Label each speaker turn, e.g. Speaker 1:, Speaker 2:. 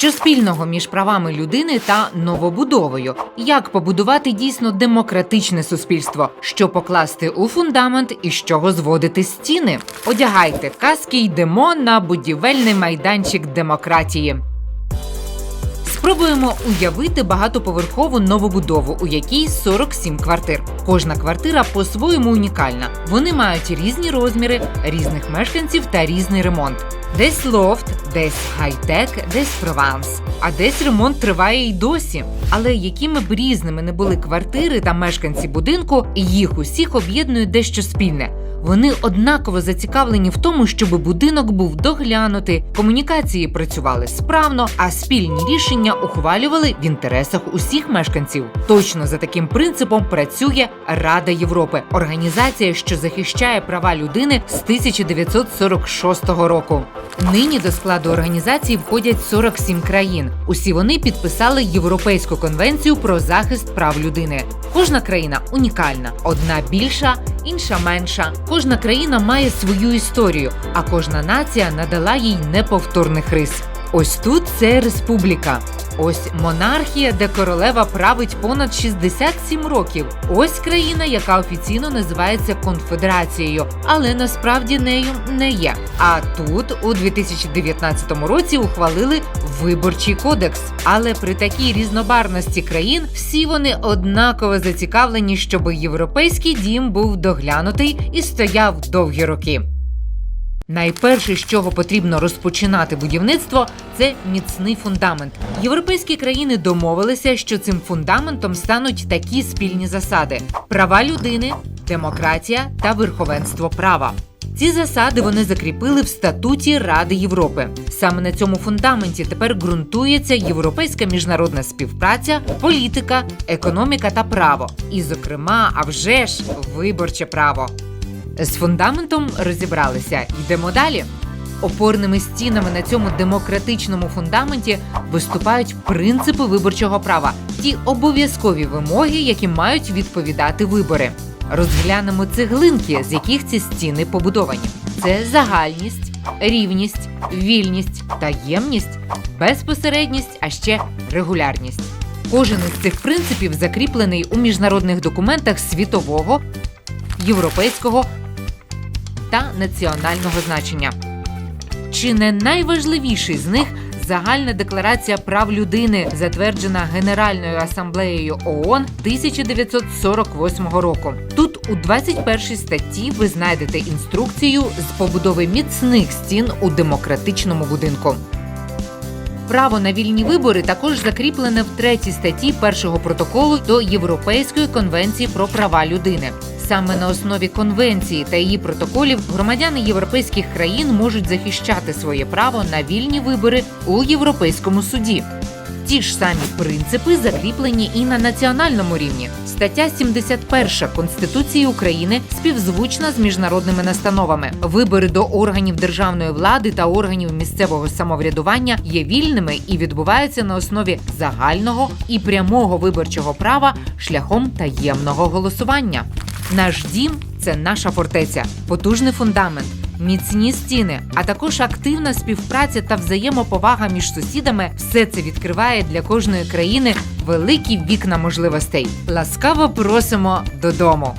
Speaker 1: Що спільного між правами людини та новобудовою? Як побудувати дійсно демократичне суспільство? Що покласти у фундамент і з чого зводити стіни? Одягайте каски, йдемо на будівельний майданчик демократії. Спробуємо уявити багатоповерхову новобудову, у якій 47 квартир. Кожна квартира по-своєму унікальна. Вони мають різні розміри, різних мешканців та різний ремонт. Десь лофт, десь хай-тек, десь прованс. А десь ремонт триває й досі. Але якими б різними не були квартири та мешканці будинку, їх усіх об'єднує дещо спільне. Вони однаково зацікавлені в тому, щоб будинок був доглянутий, комунікації працювали справно, а спільні рішення ухвалювали в інтересах усіх мешканців. Точно за таким принципом працює Рада Європи, організація, що захищає права людини з 1946 року. Нині до складу організації входять 47 країн. Усі вони підписали Європейську конвенцію про захист прав людини. Кожна країна унікальна, одна більша, інша менша. Кожна країна має свою історію, а кожна нація надала їй неповторних рис. Ось тут це республіка. Ось монархія, де королева править понад 67 років. Ось країна, яка офіційно називається конфедерацією, але насправді нею не є. А тут у 2019 році ухвалили виборчий кодекс. Але при такій різнобарності країн всі вони однаково зацікавлені, щоб європейський дім був доглянутий і стояв довгі роки. Найперше, з чого потрібно розпочинати будівництво, це міцний фундамент. Європейські країни домовилися, що цим фундаментом стануть такі спільні засади: права людини, демократія та верховенство права. Ці засади вони закріпили в статуті Ради Європи. Саме на цьому фундаменті тепер ґрунтується європейська міжнародна співпраця, політика, економіка та право. І, зокрема, а вже ж виборче право. З фундаментом розібралися. Йдемо далі. Опорними стінами на цьому демократичному фундаменті виступають принципи виборчого права, ті обов'язкові вимоги, які мають відповідати вибори. Розглянемо цеглинки, з яких ці стіни побудовані. Це загальність, рівність, вільність, таємність, безпосередність, а ще регулярність. Кожен із цих принципів закріплений у міжнародних документах світового, європейського та національного значення. Чи не найважливіший з них загальна декларація прав людини, затверджена Генеральною асамблеєю ООН 1948 року? Тут у 21 статті ви знайдете інструкцію з побудови міцних стін у демократичному будинку. Право на вільні вибори також закріплене в третій статті першого протоколу до Європейської конвенції про права людини. Саме на основі конвенції та її протоколів громадяни європейських країн можуть захищати своє право на вільні вибори у Європейському суді. Ті ж самі принципи закріплені і на національному рівні. Стаття 71 Конституції України співзвучна з міжнародними настановами. Вибори до органів державної влади та органів місцевого самоврядування є вільними і відбуваються на основі загального і прямого виборчого права шляхом таємного голосування. Наш дім це наша фортеця, потужний фундамент, міцні стіни, а також активна співпраця та взаємоповага між сусідами. Все це відкриває для кожної країни великі вікна можливостей. Ласкаво просимо додому.